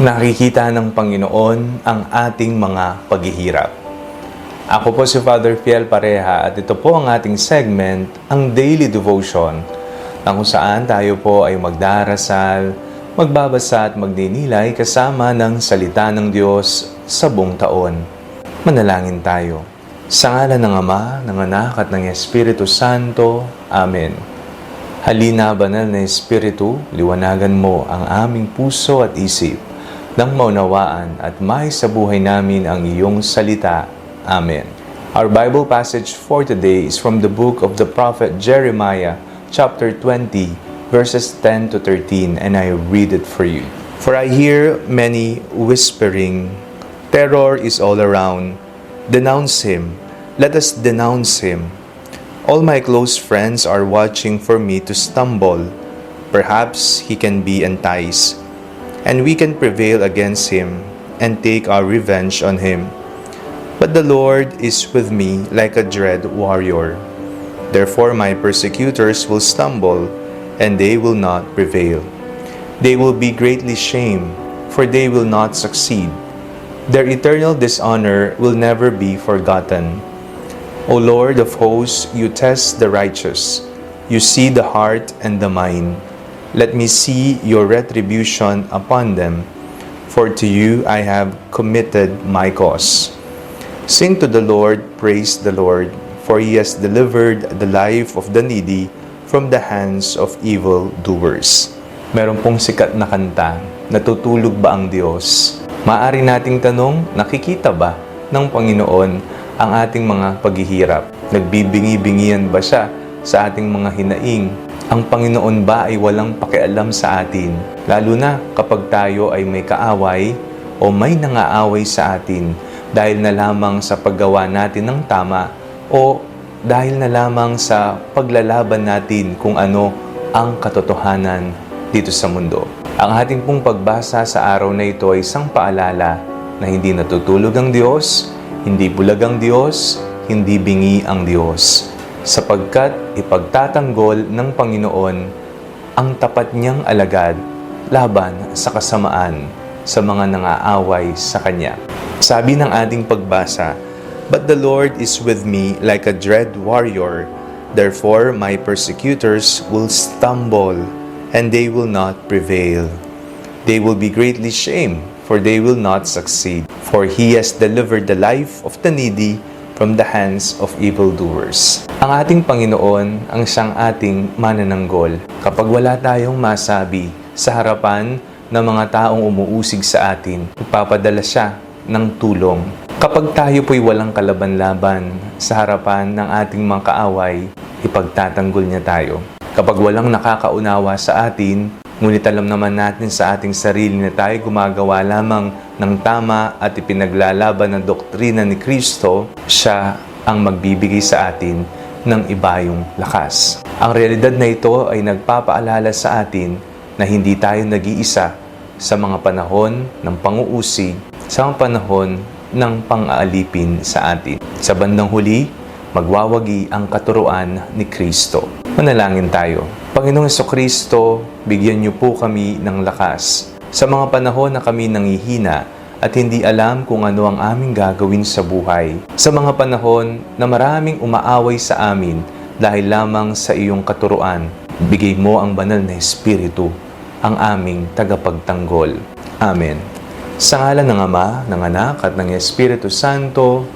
Nakikita ng Panginoon ang ating mga paghihirap. Ako po si Father Fiel Pareha at ito po ang ating segment, ang Daily Devotion, na kung saan tayo po ay magdarasal, magbabasa at magdinilay kasama ng salita ng Diyos sa buong taon. Manalangin tayo. Sa ngalan ng Ama, ng Anak at ng Espiritu Santo. Amen. Halina, banal na Espiritu, liwanagan mo ang aming puso at isip nang maunawaan at may sa buhay namin ang iyong salita. Amen. Our Bible passage for today is from the book of the prophet Jeremiah, chapter 20, verses 10 to 13, and I read it for you. For I hear many whispering, Terror is all around. Denounce him. Let us denounce him. All my close friends are watching for me to stumble. Perhaps he can be enticed, and we can prevail against him and take our revenge on him. But the Lord is with me like a dread warrior. Therefore, my persecutors will stumble, and they will not prevail. They will be greatly shamed, for they will not succeed. Their eternal dishonor will never be forgotten. O Lord of hosts, you test the righteous. You see the heart and the mind. Let me see your retribution upon them, for to you I have committed my cause. Sing to the Lord, praise the Lord, for he has delivered the life of the needy from the hands of evil doers. Meron pong sikat na kanta, natutulog ba ang Diyos? Maari nating tanong, nakikita ba ng Panginoon ang ating mga paghihirap? Nagbibingi-bingian ba siya sa ating mga hinaing? Ang Panginoon ba ay walang pakialam sa atin? Lalo na kapag tayo ay may kaaway o may nangaaway sa atin dahil na lamang sa paggawa natin ng tama o dahil na lamang sa paglalaban natin kung ano ang katotohanan dito sa mundo. Ang ating pong pagbasa sa araw na ito ay isang paalala na hindi natutulog ang Diyos, hindi bulag ang Diyos, hindi bingi ang Diyos. Sapagkat ipagtatanggol ng Panginoon ang tapat niyang alagad laban sa kasamaan sa mga nangaaway sa Kanya. Sabi ng ating pagbasa, But the Lord is with me like a dread warrior. Therefore, my persecutors will stumble, and they will not prevail. They will be greatly shamed, for they will not succeed. For he has delivered the life of the needy from the hands of evildoers. Ang ating Panginoon ang siyang ating manananggol. Kapag wala tayong masabi sa harapan ng mga taong umuusig sa atin, ipapadala siya ng tulong. Kapag tayo po'y walang kalaban-laban sa harapan ng ating mga kaaway, ipagtatanggol niya tayo. Kapag walang nakakaunawa sa atin, ngunit alam naman natin sa ating sarili na tayo gumagawa lamang ng tama at ipinaglalaban ng doktrina ni Kristo, siya ang magbibigay sa atin ng ibayong lakas. Ang realidad na ito ay nagpapaalala sa atin na hindi tayo nag-iisa sa mga panahon ng panguusig, sa mga panahon ng pang-aalipin sa atin. Sa bandang huli, magwawagi ang katuruan ni Kristo. Manalangin tayo. Panginoong Kristo, bigyan niyo po kami ng lakas. Sa mga panahon na kami nangihina at hindi alam kung ano ang aming gagawin sa buhay. Sa mga panahon na maraming umaaway sa amin dahil lamang sa iyong katuruan, bigay mo ang banal na Espiritu, ang aming tagapagtanggol. Amen. Sa ngalan ng Ama, ng Anak at ng Espiritu Santo.